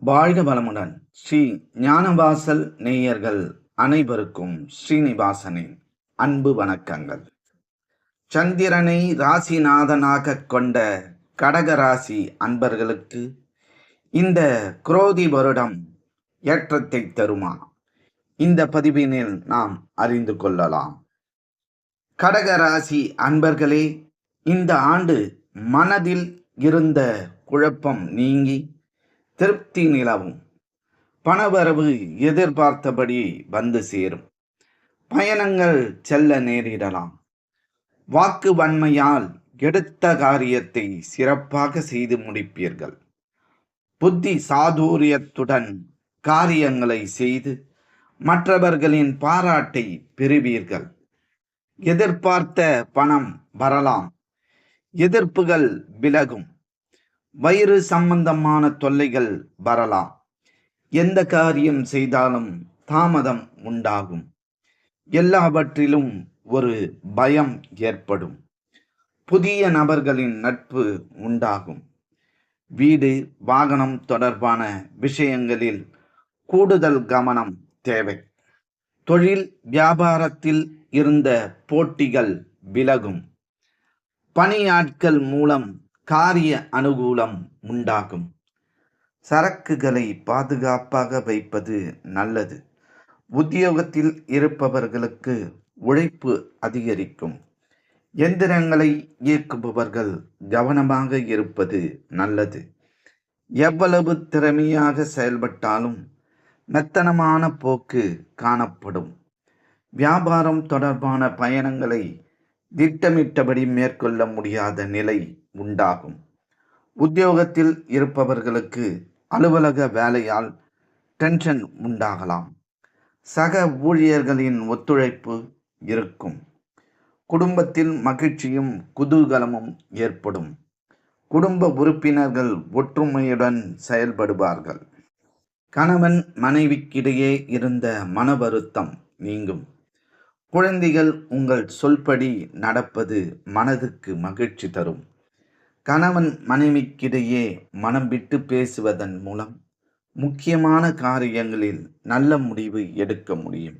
வாழ்க வளமுடன். ஸ்ரீ ஞானவாசல் நேயர்கள் அனைவருக்கும் ஸ்ரீனிவாசனின் அன்பு வணக்கங்கள். சந்திரனை ராசிநாதனாக கொண்ட கடகராசி அன்பர்களுக்கு இந்த குரோதி வருடம் ஏற்றத்தை தருமா? இந்த பதிவினில் நாம் அறிந்து கொள்ளலாம். கடகராசி அன்பர்களே இந்த ஆண்டு மனதில் இருந்த குழப்பம் நீங்கி திருப்தி நிலவும். பணவரவு எதிர்பார்த்தபடி வந்து சேரும். பயணங்கள் செல்ல நேரிடலாம். வாக்கு வன்மையால் எடுத்த காரியத்தை சிறப்பாக செய்து முடிப்பீர்கள். புத்தி சாதுரியத்துடன் காரியங்களை செய்து மற்றவர்களின் பாராட்டை பெறுவீர்கள். எதிர்பார்த்த பணம் வரலாம். எதிர்ப்புகள் விலகும். வயிறு சம்பந்தமான தொல்லைகள் வரலாம். எந்த காரியம் செய்தாலும் தாமதம் உண்டாகும். எல்லாவற்றிலும் ஒரு பயம் ஏற்படும். புதிய நபர்களின் நட்பு உண்டாகும். வீடு வாகனம் தொடர்பான விஷயங்களில் கூடுதல் கவனம் தேவை. தொழில் வியாபாரத்தில் இருந்த போட்டிகள் விலகும். பணியாட்கள் மூலம் காரிய அனுகூலம் உண்டாகும். சரக்குகளை பாதுகாப்பாக வைப்பது நல்லது. உத்தியோகத்தில் இருப்பவர்களுக்கு உழைப்பு அதிகரிக்கும். எந்திரங்களை இயக்குபவர்கள் கவனமாக இருப்பது நல்லது. எவ்வளவு திறமையாக செயல்பட்டாலும் மெத்தனமான போக்கு காணப்படும். வியாபாரம் தொடர்பான பயணங்களை திட்டமிட்டபடி மேற்கொள்ள முடியாத நிலை உண்டாகும். உத்தியோகத்தில் இருப்பவர்களுக்கு அலுவலக வேலையால் டென்ஷன் உண்டாகலாம். சக ஊழியர்களின் ஒத்துழைப்பு இருக்கும். குடும்பத்தில் மகிழ்ச்சியும் குதூகலமும் ஏற்படும். குடும்ப உறுப்பினர்கள் ஒற்றுமையுடன் செயல்படுவார்கள். கணவன் மனைவிக்கிடையே இருந்த மன வருத்தம் நீங்கும். குழந்தைகள் உங்கள் சொல்படி நடப்பது மனதுக்கு மகிழ்ச்சி தரும். கணவன் மனைவிக்கிடையே மனம் விட்டு பேசுவதன் மூலம் முக்கியமான காரியங்களில் நல்ல முடிவு எடுக்க முடியும்.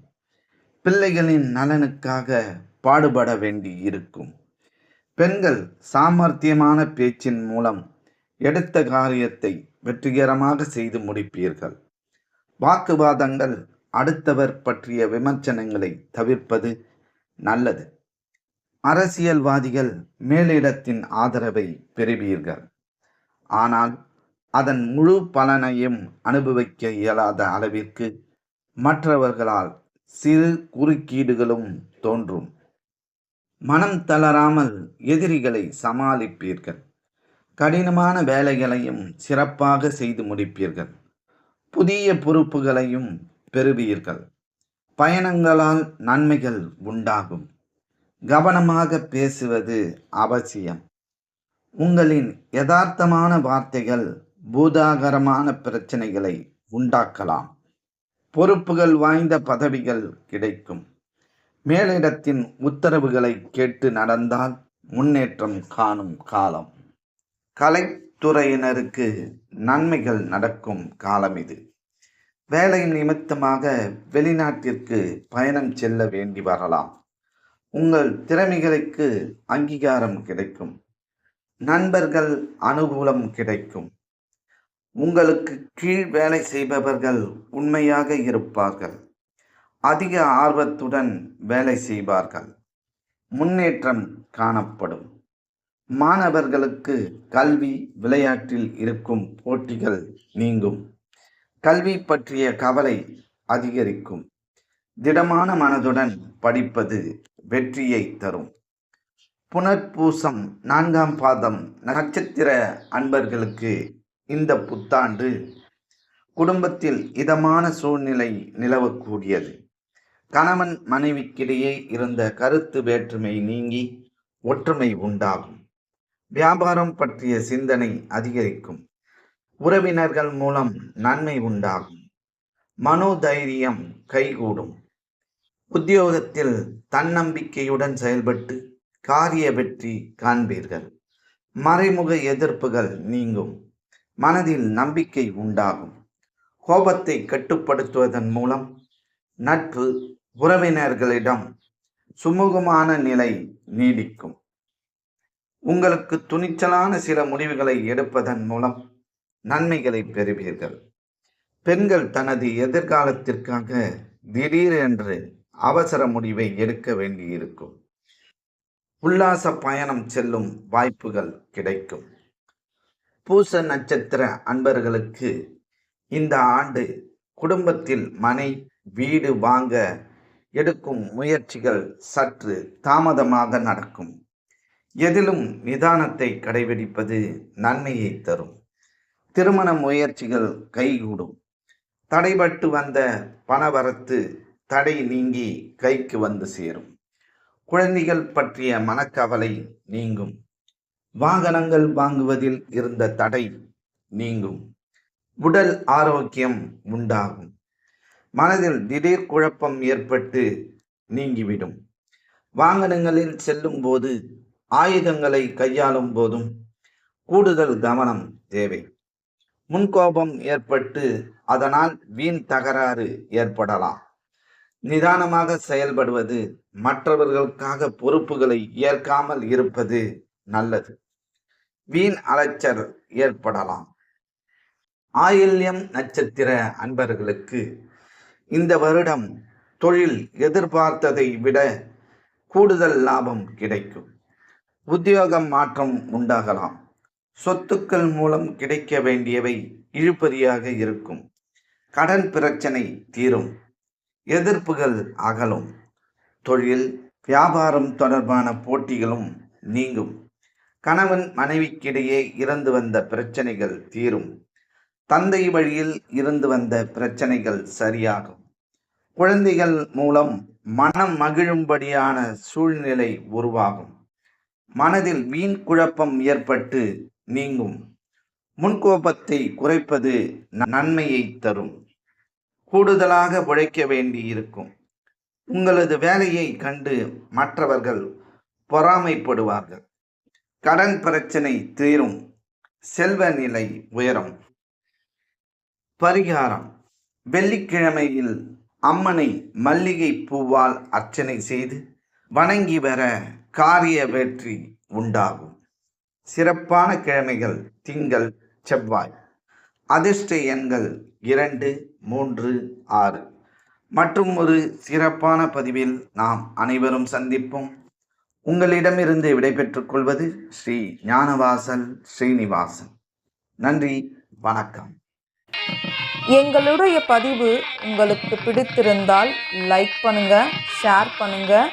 பிள்ளைகளின் நலனுக்காக பாடுபட வேண்டி இருக்கும். பெண்கள் சாமர்த்தியமான பேச்சின் மூலம் எடுத்த காரியத்தை வெற்றிகரமாக செய்து முடிப்பீர்கள். வாக்குவாதங்கள் அடுத்தவர் பற்றிய விமர்சனங்களை தவிர்ப்பது நல்லது. அரசியல்வாதிகள் மேலிடத்தின் ஆதரவை பெறுவீர்கள். ஆனால் அதன் முழு பலனையும் அனுபவிக்க இயலாத அளவிற்கு மற்றவர்களால் சிறு குறுக்கீடுகளும் தோன்றும். மனம் தளராமல் எதிரிகளை சமாளிப்பீர்கள். கடினமான வேலைகளையும் சிறப்பாக செய்து முடிப்பீர்கள். புதிய பொறுப்புகளையும் பெறுவீர்கள். பயணங்களால் நன்மைகள் உண்டாகும். கவனமாக பேசுவது அவசியம். உங்களின் யதார்த்தமான வார்த்தைகள் பூதாகரமான பிரச்சனைகளை உண்டாக்கலாம். பொறுப்புகள் வாய்ந்த பதவிகள் கிடைக்கும். மேலிடத்தின் உத்தரவுகளை கேட்டு நடந்தால் முன்னேற்றம் காணும் காலம். கலைத்துறையினருக்கு நன்மைகள் நடக்கும் காலம் இது. வேலை நிமித்தமாக வெளிநாட்டிற்கு பயணம் செல்ல வேண்டி வரலாம். உங்கள் திறமைகளுக்கு அங்கீகாரம் கிடைக்கும். நண்பர்கள் அனுகூலம் கிடைக்கும். உங்களுக்கு கீழ் வேலை செய்பவர்கள் உண்மையாக இருப்பார்கள். அதிக ஆர்வத்துடன் வேலை செய்வார்கள். முன்னேற்றம் காணப்படும். மாணவர்களுக்கு கல்வி விளையாட்டில் இருக்கும் போட்டிகள் நீங்கும். கல்வி பற்றிய கவலை அதிகரிக்கும். திடமான மனதுடன் படிப்பது வெற்றியை தரும். புனர்பூசம் நான்காம் பாதம் நட்சத்திர அன்பர்களுக்கு இந்த புத்தாண்டு குடும்பத்தில் இதமான சூழ்நிலை நிலவக்கூடியது. கணவன் மனைவிக்கிடையே இருந்த கருத்து வேற்றுமை நீங்கி ஒற்றுமை உண்டாகும். வியாபாரம் பற்றிய சிந்தனை அதிகரிக்கும். உறவினர்கள் மூலம் நன்மை உண்டாகும். மனோதைரியம் கைகூடும். உத்தியோகத்தில் தன்னம்பிக்கையுடன் செயல்பட்டு காரிய வெற்றி காண்பீர்கள். மறைமுக எதிர்ப்புகள் நீங்கும். மனதில் நம்பிக்கை உண்டாகும். கோபத்தை கட்டுப்படுத்துவதன் மூலம் நட்பு உறவினர்களிடம் சுமூகமான நிலை நீடிக்கும். உங்களுக்கு துணிச்சலான சில முடிவுகளை எடுப்பதன் மூலம் நன்மைகளை பெறுவீர்கள். பெண்கள் தனது எதிர்காலத்திற்காக திடீரென்று அவசர முடிவை எடுக்க வேண்டியிருக்கும். உல்லாச பயணம் செல்லும் வாய்ப்புகள் கிடைக்கும். பூச நட்சத்திர அன்பர்களுக்கு இந்த ஆண்டு குடும்பத்தில் மனை வீடு வாங்க எடுக்கும் முயற்சிகள் சற்று தாமதமாக நடக்கும். எதிலும் நிதானத்தை கடைபிடிப்பது நன்மையை தரும். திருமண முயற்சிகள் கைகூடும். தடைபட்டு வந்த பணவரத்து தடை நீங்கி கைக்கு வந்து சேரும். குழந்தைகள் பற்றிய மனக்கவலை நீங்கும். வாகனங்கள் வாங்குவதில் இருந்த தடை நீங்கும். உடல் ஆரோக்கியம் உண்டாகும். மனதில் திடீர் குழப்பம் ஏற்பட்டு நீங்கிவிடும். வாகனங்களில் செல்லும் போது ஆயுதங்களை கையாளும் போதும் கூடுதல் கவனம் தேவை. முன்கோபம் ஏற்பட்டு அதனால் வீண் தகராறு ஏற்படலாம். நிதானமாக செயல்படுவது மற்றவர்களுக்காக பொறுப்புகளை ஏற்காமல் இருப்பது நல்லது. வீண் அலைச்சல் ஏற்படலாம். ஆயில்யம் நட்சத்திர அன்பர்களுக்கு இந்த வருடம் தொழில் எதிர்பார்த்ததை விட கூடுதல் லாபம் கிடைக்கும். உத்தியோகம் மாற்றம் உண்டாகலாம். சொத்துக்கள் மூலம் கிடைக்க வேண்டியவை இழுபறியாக இருக்கும். கடன் பிரச்சனை தீரும். எதிர்ப்புகள் அகலும். தொழில் வியாபாரம் தொடர்பான போட்டிகளும் நீங்கும். கணவன் மனைவிக்கிடையே இருந்து வந்த பிரச்சனைகள் தீரும். தந்தை வழியில் இருந்து வந்த பிரச்சனைகள் சரியாகும். குழந்தைகள் மூலம் மனம் மகிழும்படியான சூழ்நிலை உருவாகும். மனதில் வீண் குழப்பம் ஏற்பட்டு நீங்கும். முன்கோபத்தை குறைப்பது நன்மையை தரும். கூடுதலாக உழைக்க வேண்டியிருக்கும். உங்களது வேலையை கண்டு மற்றவர்கள் பொறாமைப்படுவார்கள். கடன் பிரச்சனை தீரும். செல்வ நிலை உயரும். பரிகாரம். வெள்ளிக்கிழமையில் அம்மனை மல்லிகை பூவால் அர்ச்சனை செய்து வணங்கி வர காரிய வெற்றி உண்டாகும். சிறப்பான கிழமைகள் திங்கள் செவ்வாய். அதிர்ஷ்ட எண்கள் இரண்டு மூன்று ஆறு. மற்றும் ஒரு சிறப்பான பதிவில் நாம் அனைவரும் சந்திப்போம். உங்களிடமிருந்து விடைபெற்றுக் கொள்வது ஸ்ரீ ஞானவாசல் ஸ்ரீனிவாசன். நன்றி வணக்கம். எங்களுடைய பதிவு உங்களுக்கு பிடித்திருந்தால் லைக் பண்ணுங்க ஷேர் பண்ணுங்க.